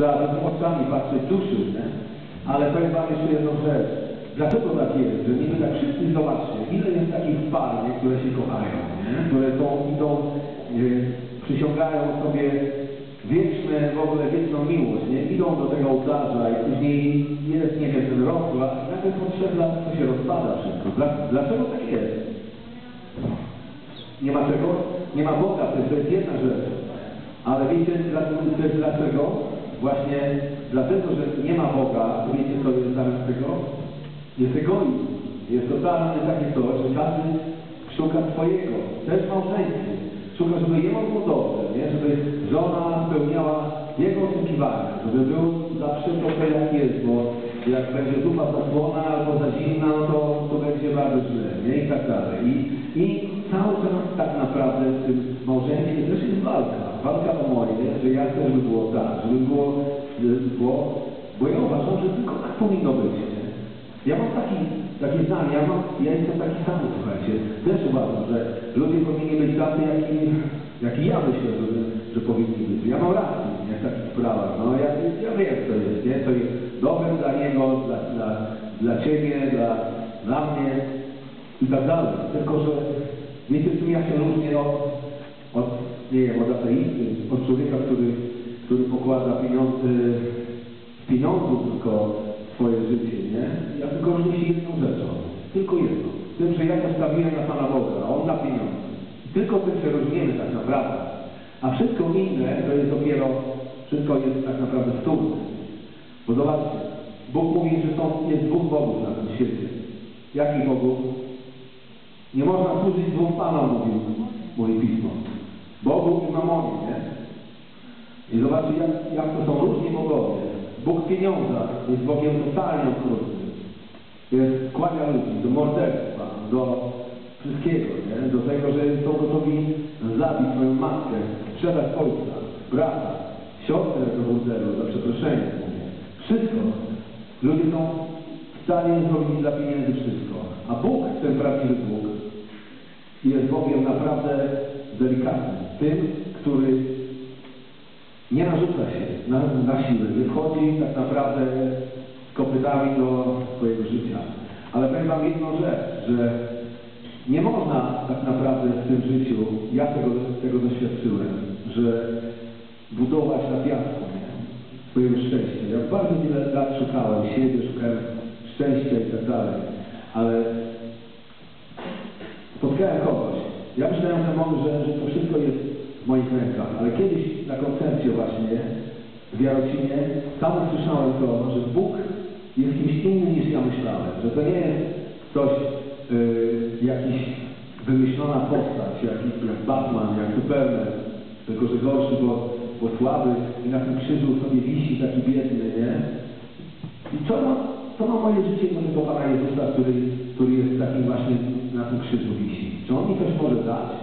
trzeba oczami patrzeć duszy, nie? Ale powiem wam jeszcze jedną rzecz. Dlaczego tak jest, że niby tak wszyscy zobaczcie, ile jest takich par, nie, które się kochają, nie? które są, idą, nie, przysiągają sobie wieczne, w ogóle wieczną miłość, nie? Idą do tego ołtarza i później jest, nie wiem, ten rok, a nagle po trzech latach to się rozpada wszystko. Dla, dlaczego tak jest? Nie ma czego? Nie ma Boga, to jest, jedna rzecz. Ale wiecie, dlaczego? Właśnie dlatego, że nie ma Boga, wiecie co jest zamiast tego? Jest egoizm. Jest totalnie takie to, że każdy szuka swojego. Też w małżeństwie. Szuka, żeby jemu było dobrze, nie? żeby żona spełniała jego oczekiwania, żeby był zawsze trochę jak jest, bo jak będzie zupa zasłona albo za zimna, no to, to będzie bardzo źle, nie? I tak dalej. I, I cały czas tak naprawdę w tym małżeństwie też jest walka. Walka o moje, że ja chcę, żeby było tak, żeby było, żeby było bo ja uważam, że tylko tak powinno być. Ja mam taki, takie zdanie, ja, mam, ja jestem taki sam, słuchajcie. Też uważam, że ludzie powinni być tacy, jaki, jaki ja myślę, że, że powinni być. Ja mam rację nie, w takich sprawach. No, ja, ja wiem, co jest, nie? co jest dobre dla niego, dla, dla, dla ciebie, dla, dla mnie i tak dalej. Tylko, że ja się różnię od, od, nie wiem, od ateisty, od człowieka, który, który pokłada pieniądze, pieniądzu tylko swoje życie, nie? Ja tylko różnię się jedną rzeczą. Tylko jedną. Tym, że ja postawiłem na Pana Boga, a On na pieniądze. Tylko tym się różnimy tak naprawdę. A wszystko inne to jest dopiero, wszystko jest tak naprawdę wtórne. Bo zobaczcie, Bóg mówi, że są, jest dwóch Bogów na tym świecie. Jakich Bogów? Nie można służyć dwóm Panom, mówi, mówi Pismo. Bogu i Mamonie, nie? I zobaczcie, jak, jak to są różni bogowie. Bóg pieniądza jest Bogiem totalnie okrutnym. Jest kłania ludzi do morderstwa, do wszystkiego, nie? do tego, że są gotowi zabić swoją matkę, sprzedać ojca, brata, siostrę do burdelu, za przeproszenie. mówię. Wszystko. Ludzie są w stanie zrobić dla pieniędzy wszystko. A Bóg, ten prawdziwy Bóg, jest Bogiem naprawdę delikatnym. Tym, który nie narzuca się na, na siłę, nie wchodzi tak naprawdę z kopytami do swojego życia. Ale powiem Wam jedną rzecz, że nie można tak naprawdę w tym życiu, ja tego, tego doświadczyłem, że budować na piasku swojego szczęścia. Ja bardzo wiele lat szukałem siebie, szukałem szczęścia i tak dalej, ale samemu, że, że to wszystko jest w moich rękach, ale kiedyś na koncercie właśnie w Jarocinie sam usłyszałem to, że Bóg jest kimś innym niż ja myślałem, że to nie jest ktoś, yy, jakiś wymyślona postać, jak, jak Batman, jak Superman, tylko że gorszy, bo, bo słaby i na tym krzyżu sobie wisi taki biedny, nie? I co ma, co ma moje życie do tego Pana Jezusa, który, który jest takim właśnie na tym krzyżu wisi? Czy On mi coś może dać?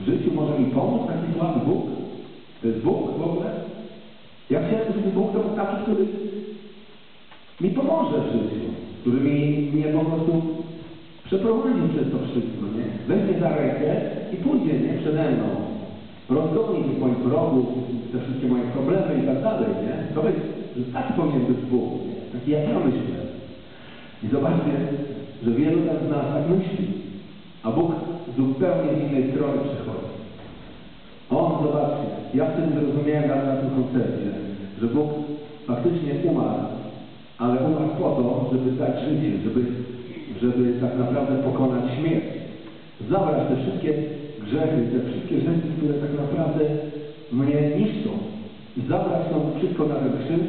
W życiu może mi pomóc taki słaby Bóg? To jest Bóg w ogóle? Ja chciałem, żeby Bóg to był taki, który mi pomoże w życiu, który mi mnie po prostu przeprowadzi przez to wszystko, nie? Weźmie za rękę i pójdzie, nie? Przede mną. Rozgoni tych moich wrogów, te wszystkie moje problemy i tak dalej, nie? To że tak powinien być Bóg, nie? Taki jak ja myślę. I zobaczcie, że wielu z nas tak myśli, a Bóg zupełnie z innej strony przychodzi. On, zobaczcie, ja wtedy zrozumiałem na, na tym koncercie, że Bóg faktycznie umarł, ale umarł po to, żeby dać życie, żeby, żeby tak naprawdę pokonać śmierć. Zabrać te wszystkie grzechy, te wszystkie rzeczy, które tak naprawdę mnie niszczą. I zabrać to wszystko na ten krzyż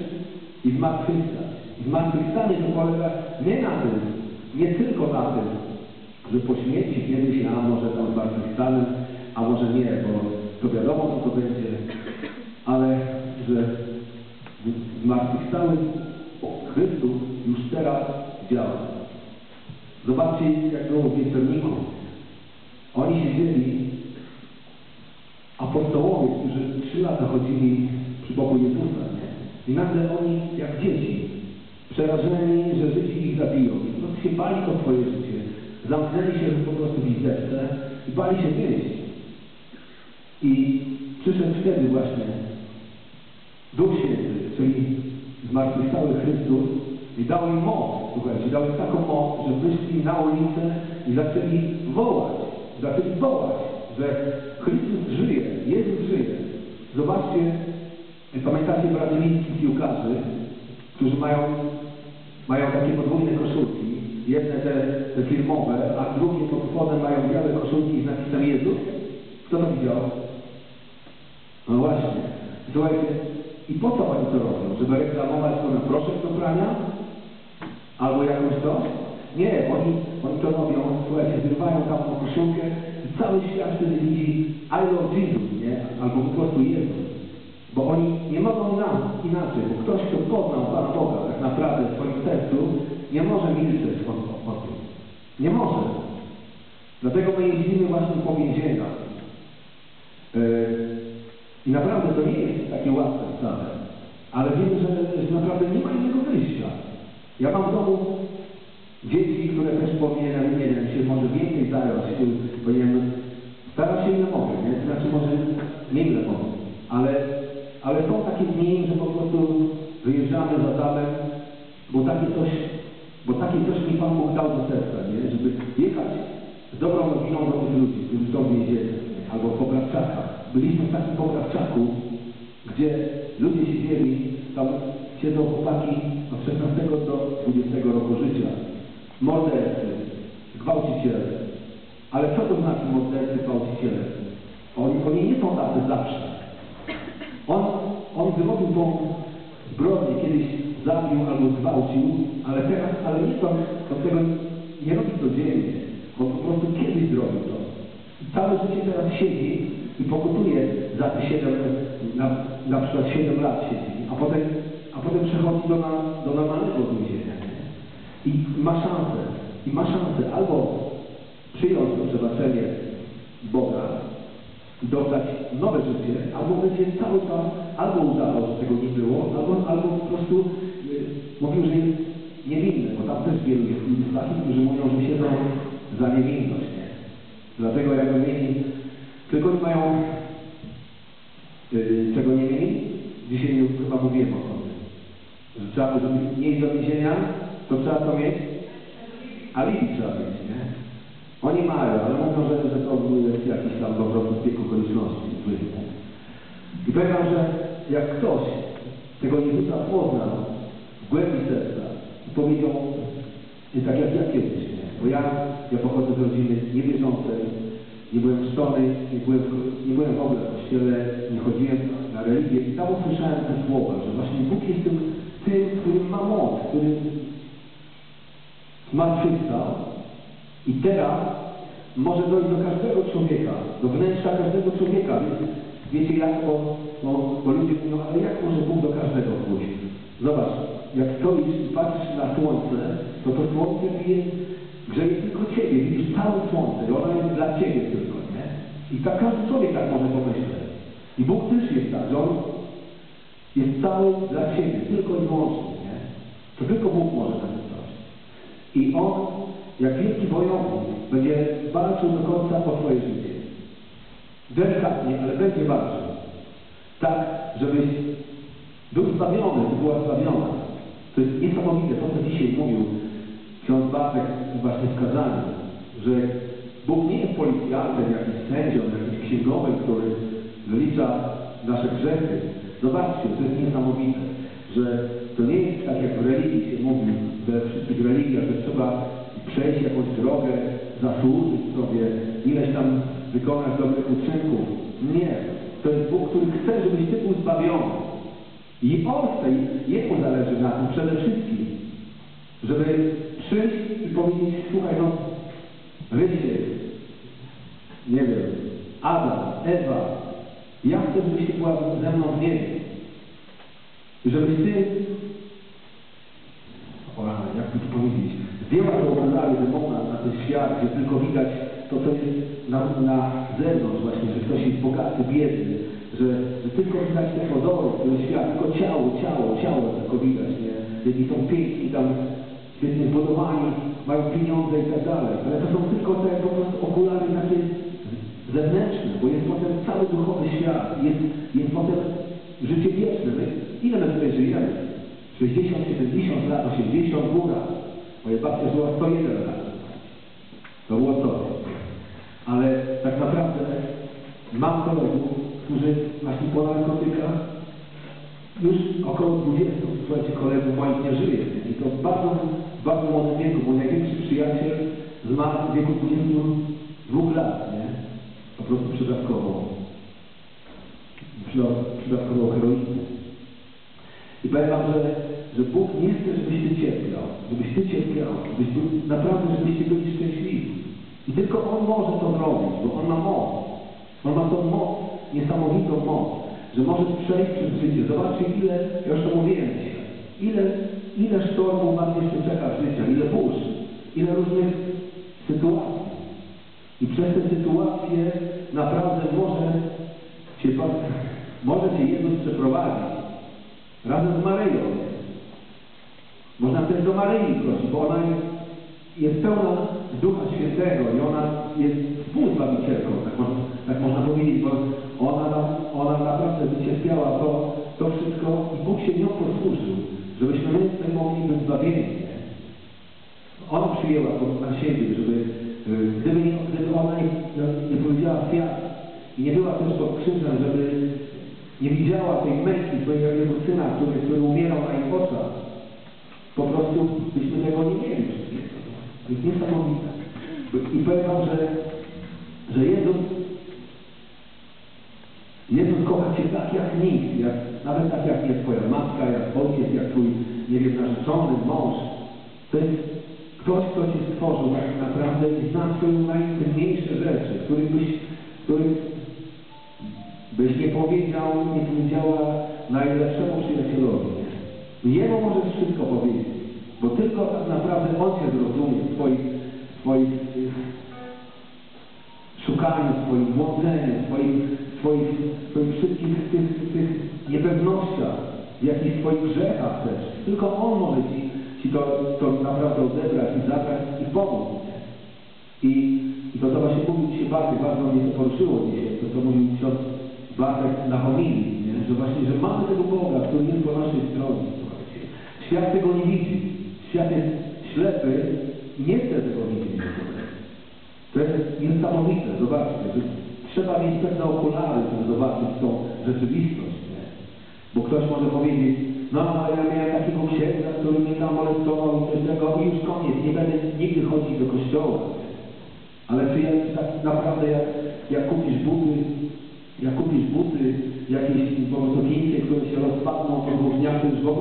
i zmartwychwstać. Zmartwychwstanie to polega nie na tym, nie tylko na tym, że po śmierci kiedyś, a może tam zmartwychwstanę, a może nie, bo to wiadomo, co to będzie, ale że zmartwychwstały Chrystus już teraz działa. Zobaczcie, jak było w wieczorniku. Oni siedzieli, apostołowie, którzy trzy lata chodzili przy boku Jezusa? I nagle oni, jak dzieci, przerażeni, że życie ich zabiją. Prostu się bali o życie. Zamknęli się po prostu w izdeczce i bali się wyjść. I przyszedł wtedy właśnie Duch Święty zmartwychwstały Chrystus i dał im moc, słuchajcie, dał im taką moc, że wyszli na ulicę i zaczęli wołać, zaczęli wołać, że Chrystus żyje, Jezus żyje. Zobaczcie, pamiętacie brazylijskich piłkarzy, którzy mają, mają takie podwójne koszulki, jedne te, te firmowe, a drugie pod spodem mają białe koszulki z napisem Jezus? Kto to widział? No właśnie. Słuchajcie, i po co oni to robią? Żeby reklamować na proszek do prania? Albo jakąś to? Nie, oni, oni to robią, słuchajcie, zrywają tam tą koszulkę i cały świat wtedy widzi I love Jesus, nie? Albo po prostu Jezus. Bo oni nie mogą nam inaczej, bo ktoś, kto poznał Pana Boga tak naprawdę w swoim sercu, nie może milczeć o, o, tym. Nie może. Dlatego my jeździmy właśnie po więzieniach. Yy, I naprawdę to nie jest takie łatwe wcale. Ale wiemy, że, że naprawdę nie ma innego wyjścia. Ja mam w domu dzieci, które też powinienem, nie wiem, się może więcej zająć, powinienem starać się ile mogę, nie? Znaczy może nie ile mogę, ale, ale są takie dni, że po prostu wyjeżdżamy za damem, bo takie coś, bo takie coś mi Pan Bóg dał do serca, nie? Żeby jechać z dobrą nowiną do tych ludzi, którzy są w więzieniu, albo w poprawczakach. Byliśmy w takim poprawczaku, gdzie ludzie siedzieli, tam siedzą chłopaki od 16 do 20 roku życia. Mordercy, gwałciciele. Ale co to znaczy mordercy, gwałciciele? Oni, oni nie są tacy zawsze. On, on wyrobił tą zbrodnię, kiedyś zabił albo zgwałcił, ale teraz, ale nie to, to tego nie robi codziennie. On po prostu kiedyś zrobił to. I całe życie teraz siedzi i pokutuje za te 7, na, na przykład 7 lat siedzi, a potem, a potem przechodzi do, na, do normalnego więzienia. I ma szansę, i ma szansę albo przyjąć to przebaczenie Boga, dostać nowe życie, albo będzie cały czas albo udawał, że tego nie było, albo, albo po prostu y, mówił, że jest niewinny, bo tam też wielu jest ludzi takich, którzy mówią, że siedzą za niewinność. Nie? Dlatego jakby mieli, tylko nie mają y, czego nie mieli, dzisiaj już chyba mówiłem o tym, że trzeba, żeby nie iść do więzienia, to trzeba to mieć, alibi trzeba mieć, nie? Oni mają, ale mówią, że, że to jest jakiś tam po prostu zbieg okoliczności. I powiem wam, że jak ktoś tego Jezusa poznał w głębi serca i powiedział, nie tak jak ja kiedyś, nie? bo ja, ja pochodzę z rodziny niewierzącej, nie byłem chrzczony, nie byłem, nie byłem w ogóle w kościele, nie chodziłem na religię i tam usłyszałem te słowa, że właśnie Bóg jest tym, tym którym ma moc, który zmartwychwstał i teraz może dojść do każdego człowieka, do wnętrza każdego człowieka. Wiecie jak, bo, bo, bo ludzie mówią, ale jak może Bóg do każdego pójść? Zobacz, jak stoisz i patrzysz na słońce, to to słońce bije, grzeje tylko Ciebie, widzisz całe słońce ono jest dla Ciebie tylko, nie? I tak każdy człowiek tak może pomyśleć. I Bóg też jest tak, że On jest cały dla Ciebie, tylko i wyłącznie, nie? To tylko Bóg może tak coś. I On, jak wielki wojownik, będzie walczył do końca o Twoje życie. Delikatnie, ale będzie walczył. Tak, żebyś był zbawiony, by była zbawiona. To jest niesamowite, to co dzisiaj mówił ksiądz Bartek właśnie w kazaniu, że Bóg nie jest policjantem, jakimś sędzią, jakimś księgowym, który wylicza nasze grzechy. Zobaczcie, to jest niesamowite, że to nie jest tak jak w religii się mówi, we wszystkich religiach, że trzeba przejść jakąś drogę, zasłużyć sobie, ileś tam wykonać dobrych uczynków. Nie. To jest Bóg, który chce, żebyś Ty był zbawiony. I On chce, Jemu zależy na tym przede wszystkim, żeby przyjść i powiedzieć, słuchaj, no, wyjście, nie wiem, Adam, Ewa, ja chcę, żebyś Ty była ze mną w niebie. Żebyś Ty, o, jak to tu powiedzieć, zdjęła te okulary demona na ten świat, gdzie tylko widać to, co jest na, na zewnątrz właśnie, że ktoś jest bogaty, biedny, że, że tylko widać te pozory, ten świat, tylko ciało, ciało, ciało tylko widać, nie? Jedni są piękni, tam świetnie zbudowani, mają pieniądze i tak dalej, ale to są tylko te po prostu okulary takie zewnętrzne, bo jest potem cały duchowy świat, jest, jest potem życie wieczne. My, ile my tutaj żyjemy? 60, 70 lat, 80 góra. Moja babcia żyła 101 lat. To było to. Ale tak naprawdę mam kolegów, którzy właśnie po narkotykach już około 20, słuchajcie, kolegów moich nie żyje. I to w bardzo, bardzo młodym wieku. Mój największy przyjaciel zmarł w wieku 22 lat, nie? Po prostu przypadkowo. Przyda- Przypadkowo heroinę. I powiem wam, że, że Bóg nie chce, żebyś ty cierpiał, żebyś ty cierpiał, żebyś był, naprawdę, żebyście byli szczęśliwi. I tylko On może to zrobić, bo On ma moc. On ma tą moc, niesamowitą moc, że możesz przejść przez życie. Zobaczcie, ile, ja już to mówiłem ile, ile sztormów was jeszcze czeka w życiu, ile burz, ile różnych sytuacji. I przez te sytuacje naprawdę może cię, może cię Jezus przeprowadzić. Razem z Maryją. Można też do Maryi prosić, bo ona jest, jest pełna Ducha Świętego i ona jest współzbawicielką, tak można, tak można powiedzieć, bo ona, ona naprawdę wycierpiała to, to wszystko i Bóg się nią posłużył, żebyśmy my mogli być zbawieni. Ona przyjęła to na siebie, żeby y, gdyby, gdyby ona nie, nie powiedziała świat i nie była też pod krzyżem, żeby nie widziała tej męki swojego jego syna, który, który umierał na ich oczach, po prostu byśmy tego nie mieli wszystkiego. To jest niesamowite. I powiem że, że Jezus Jezus kocha Cię tak jak nikt, jak, nawet tak jak nie Twoja matka, jak ojciec, jak Twój, nie wiem, narzeczony, mąż. To jest ktoś, kto Cię stworzył tak naprawdę i zna Twoje najintymniejsze rzeczy, których byś, byś nie powiedział, nie powiedziała najlepszemu przyjacielowi. Jemu możesz wszystko powiedzieć, bo tylko tak naprawdę On Cię zrozumie w Twoich, twoich y, szukaniu, swoim błądzeniu, swoim, swoich, swoich wszystkich tych, tych niepewnościach, w jakichś swoich grzechach też. Tylko On może Ci, ci to, to naprawdę odebrać i zabrać i pomóc. I, i to, co właśnie mówił dzisiaj Bartek, bardzo mnie to poruszyło dzisiaj, to, co mówił ksiądz Bartek na homilii, że właśnie, że mamy tego Boga, który jest po naszej stronie. Świat tego nie widzi. Świat jest ślepy i nie chce tego widzieć. To jest niesamowite, zobaczcie, trzeba mieć pewne okulary, żeby zobaczyć tą rzeczywistość. Nie? Bo ktoś może powiedzieć, no ale ja miałem takiego księdza, który mnie tam molestował i coś tego i już koniec, nie będę nigdy chodzić do kościoła. Ale czy ja tak naprawdę jak, jak kupisz buty, jak kupisz buty jakieś po które się rozpadną po dwóch dniach, to już w ogóle